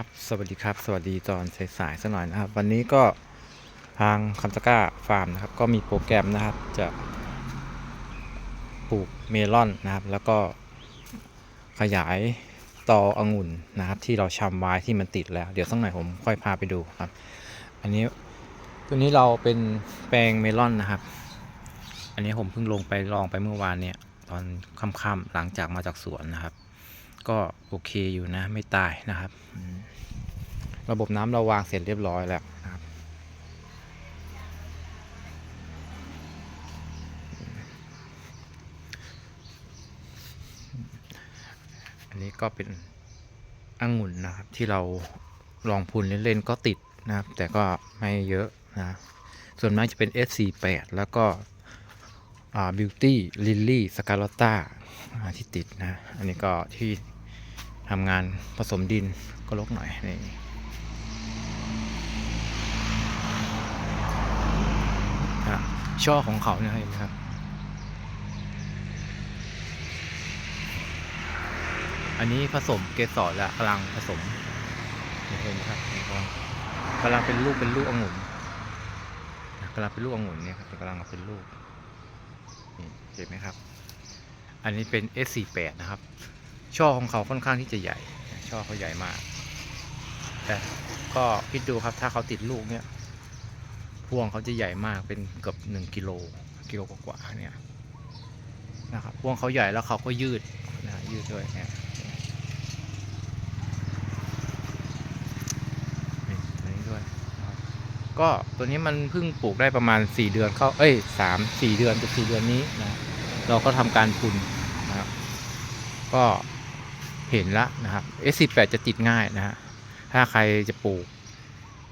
ครับสวัสดีครับสวัสดีตอนสายๆสักหน่อยนะครับ วันนี้ก็ทางคำตะก้าฟาร์มนะครับ ก็มีโปรแกรมนะครับจะปลูกเมลอนนะครับ แล้วก็ขยายตอองุ่นนะครับ ที่เราชำไว้ที่มันติดแล้ว เดี๋ยวสักหน่อยผมค่อยพาไปดูครับ อันนี้ตัวนี้เราเป็นแปลงเมลอนนะครับ อันนี้ผมเพิ่งลงไปลองไปเมื่อวานเนี่ยตอนค่ำๆหลังจากมาจากสวนนะครับ ก็โอเคอยู่นะ ไม่ตายนะครับ ระบบน้ำเราวางเสร็จเรียบร้อยแล้วนะครับ อันนี้ก็เป็นองุ่นนะครับที่เราลองพูนเล่นๆก็ติดนะครับ แต่ก็ไม่เยอะนะ ส่วนมากจะเป็น S48 แล้วก็บิวตี้ลิลลี่สกาลต้าที่ติดนะ อันนี้ก็ที่ ทำงานผสมดินก็ลกหน่อยนี่ช่อของเขาเนี่ยเห็นไหมครับอันนี้ผสมเกสรแล้วกำลังผสมเห็นไหมครับกำลังเป็นลูกเป็นลูกองุ่นกำลังเป็นลูกองุ่นเนี่ยครับกำลังเป็นลูกเห็นไหมครับ อันนี้เป็น S48 นะครับ ช่อของเขาค่อนข้างที่จะใหญ่ ช่อเขาใหญ่มาก แต่ก็คิดดูครับถ้าเขาติดลูกเนี่ยพวงเขาจะใหญ่มากเป็นเกือบหนึ่งกิโลกิโลกว่าเนี่ยนะครับพวงเขาใหญ่แล้วเขาก็ยืดนะยืดด้วยเนี่ยนี่ตัวนี้ด้วยก็ตัวนี้มันเพิ่งปลูกได้ประมาณ 4 เดือนเข้าเอ้ยสามสี่เดือนกับสี่เดือนนี้นะเราก็ทำการพุนนะครับก็ เห็นละนะครับ S18 จะติดง่ายนะฮะถ้าใครจะปลูก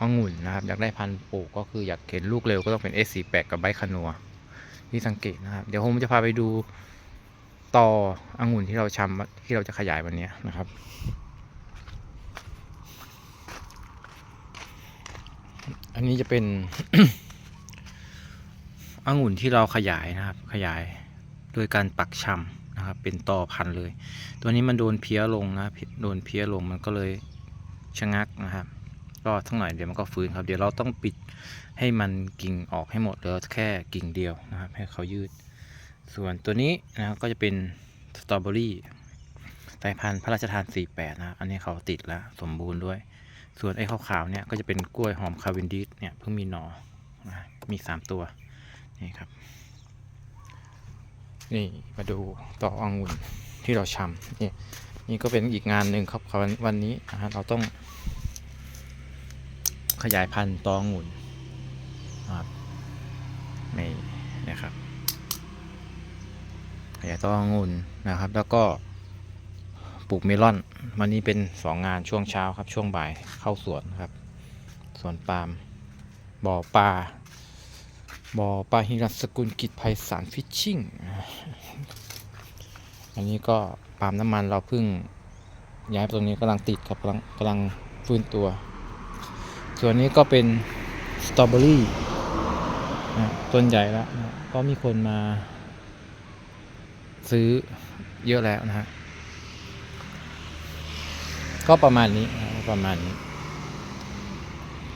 องุ่นนะครับอยากได้พันธุ์ปลูกก็คืออยากเห็นลูกเร็วก็ต้องเป็น S48 กับใบคานัวที่สังเกตนะครับ เดี๋ยวผมจะพาไปดูต่อองุ่นที่เราชำที่เราจะขยายวันนี้นะครับ อันนี้จะเป็นองุ่นที่เราขยายนะครับ ขยายโดยการปักชำ นะครับ เป็นต่อพันเลย ตัวนี้มันโดนเพี้ยลงนะโดนเพี้ยลงมันก็เลยชะงักนะครับ ก็ทั้งหน่อยเดี๋ยวมันก็ฟื้นครับ เดี๋ยวเราต้องปิดให้มันกิ่งออกให้หมดเหลือแค่กิ่งเดียวนะครับ ให้เขายืด ส่วนตัวนี้นะครับก็จะเป็นสตรอเบอรี่สายพันธุ์พระราชทาน 48 นะ อันนี้เขาติดแล้วสมบูรณ์ด้วย ส่วนไอ้ขาวๆเนี่ยก็จะเป็นกล้วยหอมคาเวนดิสเนี่ยเพิ่งมีหนอนะมี 3 ตัว นี่ครับ นี่มาดูต่อองุ่นที่เราชำนี่นี่ก็เป็นอีกงานหนึ่งครับวันวันนี้นะฮะเราต้อง ขยายพันธุ์ตอองุ่นนะครับนี่นะครับ ขยายตอองุ่นนะครับ แล้วก็ปลูกเมลอน วันนี้เป็นสองงานช่วงเช้าครับช่วงบ่ายเข้าสวนครับสวนปาล์มบ่อปลา บอปลาฮิรัสกุลกิจภัยสารฟิชชิ่ง อันนี้ก็ปาล์มน้ำมันเราเพิ่ง ย้ายตรงนี้กำลังติดครับกำลังกำลังฟื้นตัว ส่วนนี้ก็เป็นสตรอเบอรี่ต้นใหญ่แล้ว ก็มีคนมา ซื้อเยอะแล้วนะฮะ ก็ประมาณนี้ประมาณนี้